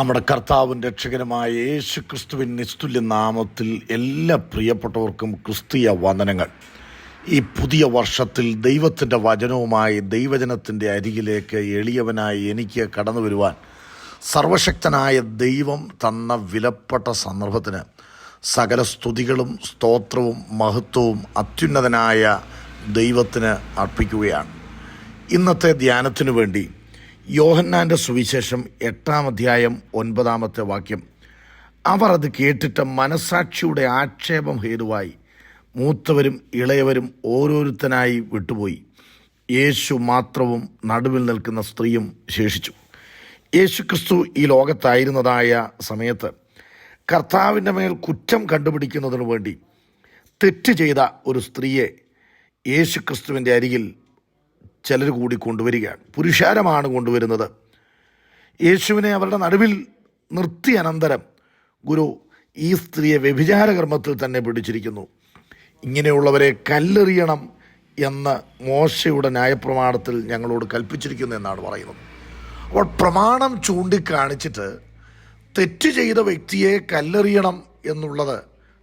നമ്മുടെ കർത്താവും രക്ഷകനുമായ യേശു ക്രിസ്തുവിൻ നിസ്തുല്യ നാമത്തിൽ എല്ലാ പ്രിയപ്പെട്ടവർക്കും ക്രിസ്തീയ വന്ദനങ്ങൾ. ഈ പുതിയ വർഷത്തിൽ ദൈവത്തിന്റെ വചനവുമായി ദൈവജനത്തിന്റെ അരികിലേക്ക് എളിയവനായി എനിക്ക് കടന്നു വരുവാൻ സർവശക്തനായ ദൈവം തന്ന വിലപ്പെട്ട സന്ദർഭത്തിന് സകല സ്തുതികളും സ്തോത്രവും മഹത്വവും അത്യുന്നതനായ ദൈവത്തിന് അർപ്പിക്കുകയാണ്. ഇന്നത്തെ ധ്യാനത്തിനു വേണ്ടി യോഹന്നാന്റെ സുവിശേഷം എട്ടാം അധ്യായം ഒൻപതാമത്തെ വാക്യം. അവർ അത് കേട്ടിട്ട് മനസാക്ഷിയുടെ ആക്ഷേപം ഹേതുവായി. മൂത്തവരും ഇളയവരും ഓരോരുത്തനായി വിട്ടുപോയി. യേശു മാത്രവും നടുവിൽ നിൽക്കുന്ന സ്ത്രീയും ശേഷിച്ചു. യേശു ക്രിസ്തു ഈ ലോകത്തായിരുന്നതായ സമയത്ത് കർത്താവിന്റെ മേൽ കുറ്റം കണ്ടുപിടിക്കുന്നതിനു വേണ്ടി തെറ്റ് ചെയ്ത ഒരു സ്ത്രീയെ യേശു ക്രിസ്തുവിന്റെ അരികിൽ ചിലർ കൂടി കൊണ്ടുവരികയാണ്. പുരുഷാരമാണ് കൊണ്ടുവരുന്നത്. യേശുവിനെ അവരുടെ നടുവിൽ നിർത്തിയ അനന്തരം ഗുരു ഈ സ്ത്രീയെ വ്യഭിചാര കർമ്മത്തിൽ തന്നെ പിടിച്ചിരിക്കുന്നു. ഇങ്ങനെയുള്ളവരെ കല്ലെറിയണം എന്ന് മോശയുടെ ന്യായപ്രമാണത്തിൽ ഞങ്ങളോട് കൽപ്പിച്ചിരിക്കുന്നു എന്നാണ് പറയുന്നത്. അപ്പോൾ പ്രമാണം ചൂണ്ടിക്കാണിച്ചിട്ട് തെറ്റ് ചെയ്ത വ്യക്തിയെ കല്ലെറിയണം എന്നുള്ളത്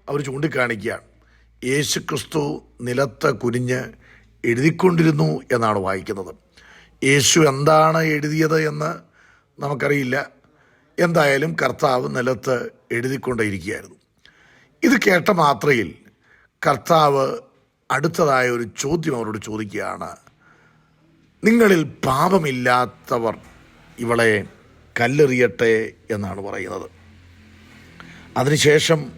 അവർ ചൂണ്ടിക്കാണിക്കുകയാണ്. യേശുക്രിസ്തു നിലത്ത് കുനിഞ്ഞ് എഴുതിക്കൊണ്ടിരുന്നു എന്നാണ് വായിക്കുന്നത്. യേശു എന്താണ് എഴുതിയത് എന്ന് നമുക്കറിയില്ല. എന്തായാലും കർത്താവ് നിലത്ത് എഴുതിക്കൊണ്ടേയിരിക്കുകയായിരുന്നു. ഇത് കേട്ട മാത്രയിൽ കർത്താവ് അടുത്തതായ ഒരു ചോദ്യം അവരോട് ചോദിക്കുകയാണ്. നിങ്ങളിൽ പാപമില്ലാത്തവർ ഇവളെ കല്ലെറിയട്ടെ എന്നാണ് പറയുന്നത്. അതിനുശേഷം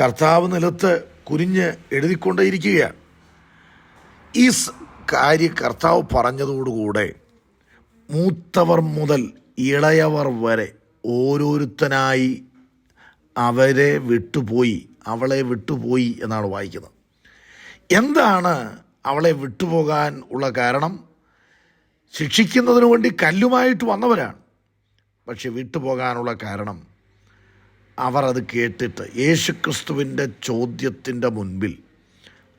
കർത്താവ് നിലത്ത് കുനിഞ്ഞ് എഴുതിക്കൊണ്ടേയിരിക്കുകയാണ്. ഈ കാര്യ കർത്താവ് പറഞ്ഞതോടുകൂടെ മൂത്തവർ മുതൽ ഇളയവർ വരെ ഓരോരുത്തനായി അവരെ വിട്ടുപോയി അവളെ വിട്ടുപോയി എന്നാണ് വായിക്കുന്നത്. എന്താണ് അവളെ വിട്ടുപോകാൻ ഉള്ള കാരണം? ശിക്ഷിക്കുന്നതിന് വേണ്ടി കല്ലുമായിട്ട് വന്നവരാണ്. പക്ഷെ വിട്ടുപോകാനുള്ള കാരണം അവർ അത് കേട്ടിട്ട് യേശുക്രിസ്തുവിന്റെ ചോദ്യത്തിന്റെ മുൻപിൽ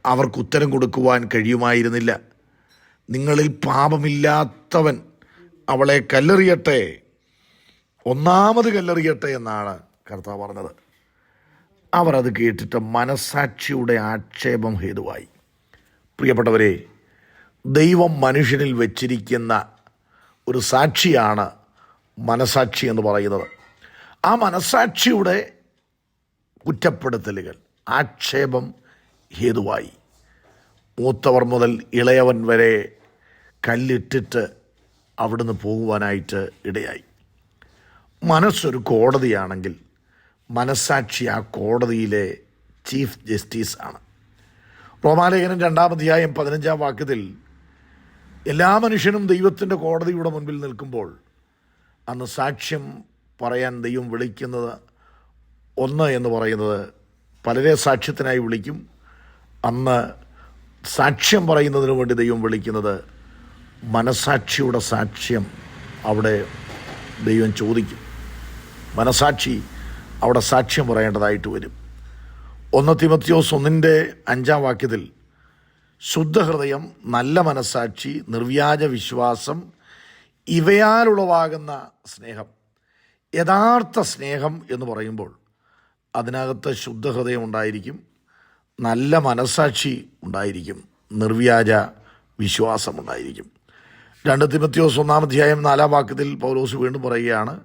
അവർക്ക് ഉത്തരം കൊടുക്കുവാൻ കഴിയുമായിരുന്നില്ല. നിങ്ങളിൽ പാപമില്ലാത്തവൻ അവളെ കല്ലെറിയട്ടെ. ഒന്നാമത് കല്ലെറിയട്ടെ എന്നാണ് കർത്താവ് പറഞ്ഞത്. അവർ അത് കേട്ടിട്ട് മനസാക്ഷിയുടെ ആക്ഷേപം ഹേതുവായി. പ്രിയപ്പെട്ടവരെ ദൈവം മനുഷ്യനിൽ വച്ചിരിക്കുന്ന ഒരു സാക്ഷിയാണ് മനസാക്ഷി എന്ന് പറയുന്നത്. ആ മനസാക്ഷിയുടെ കുറ്റപ്പെടുത്തലുകൾ ആക്ഷേപം ഹേതുവായി. മൂത്തവർ മുതൽ ഇളയവൻ വരെ കല്ലിട്ടിട്ട് അവിടുന്ന് പോകുവാനായിട്ട് ഇടയായി. മനസ്സൊരു കോടതിയാണെങ്കിൽ മനസ്സാക്ഷി ആ കോടതിയിലെ ചീഫ് ജസ്റ്റിസ് ആണ്. റോമാലേഖനം രണ്ടാം അധ്യായം പതിനഞ്ചാം വാക്യത്തിൽ എല്ലാ മനുഷ്യനും ദൈവത്തിന്റെ കോടതിയുടെ മുൻപിൽ നിൽക്കുമ്പോൾ അന്ന് സാക്ഷ്യം പറയാൻ ദൈവം വിളിക്കുന്നത് ഒന്ന് എന്ന് പറയുന്നത് പലരെ സാക്ഷ്യത്തിനായി വിളിക്കും അന്ന് സാക്ഷ്യം പറയുന്നതിന് വേണ്ടി ദൈവം വിളിക്കുന്നത് മനസാക്ഷിയുടെ സാക്ഷ്യം അവിടെ ദൈവം ചോദിക്കും. മനസാക്ഷി അവിടെ സാക്ഷ്യം പറയേണ്ടതായിട്ട് വരും. ഒന്ന് തിമത്യോസ് ഒന്നിന്റെ അഞ്ചാം വാക്യത്തിൽ ശുദ്ധഹൃദയം നല്ല മനസാക്ഷി നിർവ്യാജ വിശ്വാസം ഇവയാലുളവാകുന്ന സ്നേഹം യഥാർത്ഥ സ്നേഹം എന്ന് പറയുമ്പോൾ അതിനകത്ത് ശുദ്ധഹൃദയം ഉണ്ടായിരിക്കും. നല്ല മനസാക്ഷി ഉണ്ടായിരിക്കും. നിർവ്യാജ വിശ്വാസം ഉണ്ടായിരിക്കും രണ്ട് തിമത്യോസ് ഒന്നാം അധ്യായം നാലാം വാക്യത്തിൽ പൗലോസ് വീണ്ടും പറയുകയാണ്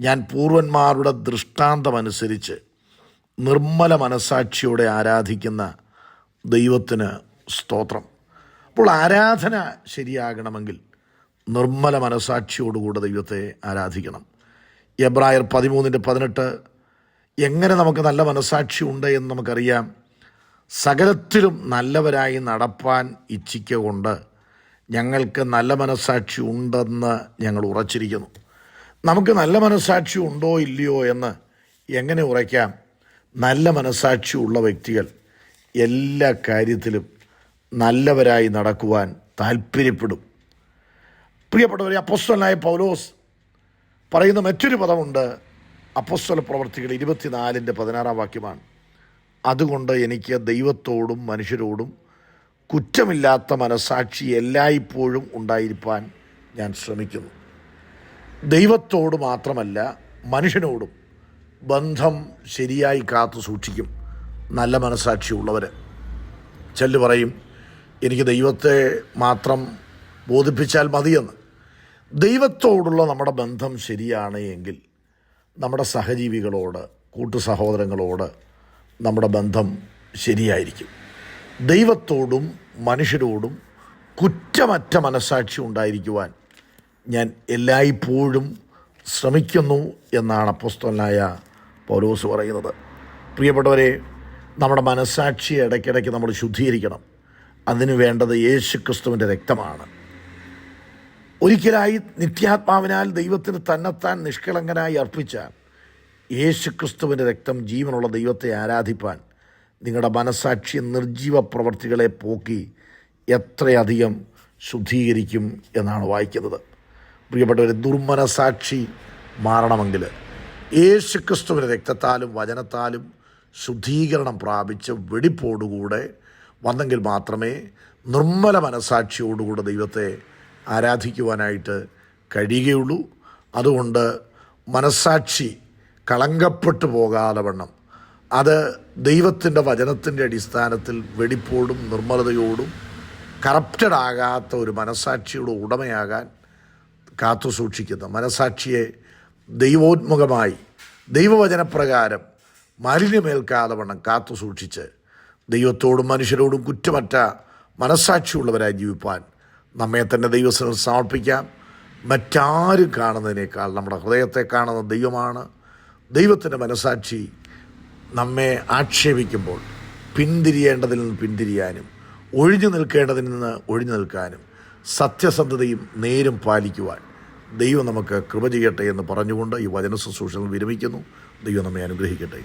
ഞാൻ പൂർവന്മാരുടെ ദൃഷ്ടാന്തമനുസരിച്ച് നിർമ്മല മനസാക്ഷിയോടെ ആരാധിക്കുന്ന ദൈവത്തിന് സ്തോത്രം. അപ്പോൾ ആരാധന ശരിയാകണമെങ്കിൽ നിർമ്മല മനസാക്ഷിയോടുകൂടെ ദൈവത്തെ ആരാധിക്കണം. എബ്രായർ പതിമൂന്നിന്റെ പതിനെട്ട് എങ്ങനെ നമുക്ക് നല്ല മനസാക്ഷി ഉണ്ട് എന്ന് നമുക്കറിയാം? സകലത്തിലും നല്ലവരായി നടപ്പാൻ ഇച്ഛിക്ക കൊണ്ട് ഞങ്ങൾക്ക് നല്ല മനസ്സാക്ഷി ഉണ്ടെന്ന് ഞങ്ങൾ ഉറച്ചിരിക്കുന്നു. നമുക്ക് നല്ല മനസ്സാക്ഷി ഉണ്ടോ ഇല്ലയോ എന്ന് എങ്ങനെ ഉറയ്ക്കാം? നല്ല മനസാക്ഷി ഉള്ള വ്യക്തികൾ എല്ലാ കാര്യത്തിലും നല്ലവരായി നടക്കുവാൻ താല്പര്യപ്പെടും. പ്രിയപ്പെട്ടവരെ അപ്പോസ്തലനായ പൗലോസ് പറയുന്ന മറ്റൊരു പദമുണ്ട്. അപ്പോസ്തല പ്രവർത്തികൾ ഇരുപത്തിനാലിന്റെ പതിനാറാം വാക്യമാണ്. അതുകൊണ്ട് എനിക്ക് ദൈവത്തോടും മനുഷ്യരോടും കുറ്റമില്ലാത്ത മനസാക്ഷി എല്ലായ്പ്പോഴും ഉണ്ടായിരിക്കാൻ ഞാൻ ശ്രമിക്കുന്നു. ദൈവത്തോട് മാത്രമല്ല മനുഷ്യനോടും ബന്ധം ശരിയായി കാത്തു സൂക്ഷിക്കും നല്ല മനസാക്ഷിയുള്ളവർ ചെല്ലു പറയും എനിക്ക് ദൈവത്തെ മാത്രം ബോധിപ്പിച്ചാൽ മതിയെന്ന്. ദൈവത്തോടുള്ള നമ്മുടെ ബന്ധം ശരിയാണ് എങ്കിൽ നമ്മുടെ സഹജീവികളോട് കൂട്ടു സഹോദരങ്ങളോട് നമ്മുടെ ബന്ധം ശരിയായിരിക്കും. ദൈവത്തോടും മനുഷ്യരോടും കുറ്റമറ്റ മനസാക്ഷി ഉണ്ടായിരിക്കുവാൻ ഞാൻ എല്ലായ്പ്പോഴും ശ്രമിക്കുന്നു എന്നാണ് അപ്പസ്തോലനായ പൗലോസ് പറയുന്നത്. പ്രിയപ്പെട്ടവരെ നമ്മുടെ മനസാക്ഷിയെ ഇടയ്ക്കിടയ്ക്ക് നമ്മൾ ശുദ്ധീകരിക്കണം. അതിന് വേണ്ടത് യേശു ക്രിസ്തുവിന്റെ രക്തമാണ്. ഒരിക്കലായി നിത്യാത്മാവിനാൽ ദൈവത്തിന് തന്നെത്താൻ നിഷ്കളങ്കനായി അർപ്പിച്ചാൽ യേശു ക്രിസ്തുവിന്റെ രക്തം ജീവനുള്ള ദൈവത്തെ ആരാധിപ്പാൻ നിങ്ങളുടെ മനസാക്ഷി നിർജീവ പ്രവർത്തികളെ പോക്കി എത്രയധികം ശുദ്ധീകരിക്കും എന്നാണ് വായിക്കുന്നത്. പ്രിയപ്പെട്ടവരെ ദുർമനസാക്ഷി മാറണമെങ്കിൽ യേശു ക്രിസ്തുവിന്റെ രക്തത്താലും വചനത്താലും ശുദ്ധീകരണം പ്രാപിച്ച് വെടിപ്പോടുകൂടെ വന്നെങ്കിൽ മാത്രമേ നിർമ്മല മനസാക്ഷിയോടുകൂടെ ദൈവത്തെ ആരാധിക്കുവാനായിട്ട് കഴിയുകയുള്ളൂ. അതുകൊണ്ട് മനസാക്ഷി കളങ്കപ്പെട്ടു പോകാതെ വണ്ണം. അത് ദൈവത്തിന്റെ വചനത്തിന്റെ അടിസ്ഥാനത്തിൽ വെടിപ്പോടും നിർമ്മലതയോടും കറപ്റ്റഡ് ആകാത്ത ഒരു മനസാക്ഷിയുടെ ഉടമയാകാൻ കാത്തു സൂക്ഷിക്കുന്ന. മനസാക്ഷിയെ ദൈവോത്മുഖമായി ദൈവവചനപ്രകാരം മാലിന്യമേൽക്കാതെ വണ്ണം കാത്തു സൂക്ഷിച്ച് ദൈവത്തോടും മനുഷ്യരോടും കുറ്റമറ്റ മനസാക്ഷിയുള്ളവരായി ജീവിപ്പാൻ നമ്മെ തന്നെ ദൈവസ്ഥ സമർപ്പിക്കാം. മറ്റാരും കാണുന്നതിനേക്കാൾ നമ്മുടെ ഹൃദയത്തെ കാണുന്ന ദൈവമാണ്. ദൈവത്തിന്റെ മനസാക്ഷി നമ്മെ ആക്ഷേപിക്കുമ്പോൾ പിന്തിരിയേണ്ടതിൽ നിന്ന് പിന്തിരിയാനും ഒഴിഞ്ഞു നിൽക്കേണ്ടതിൽ നിന്ന് ഒഴിഞ്ഞു നിൽക്കാനും സത്യസന്ധതയും നേരും പാലിക്കുവാൻ ദൈവം നമുക്ക് കൃപ ചെയ്യട്ടെ എന്ന് പറഞ്ഞുകൊണ്ട് ഈ വചന ശുശ്രൂഷകൾ വിരമിക്കുന്നു. ദൈവം നമ്മെ അനുഗ്രഹിക്കട്ടെ.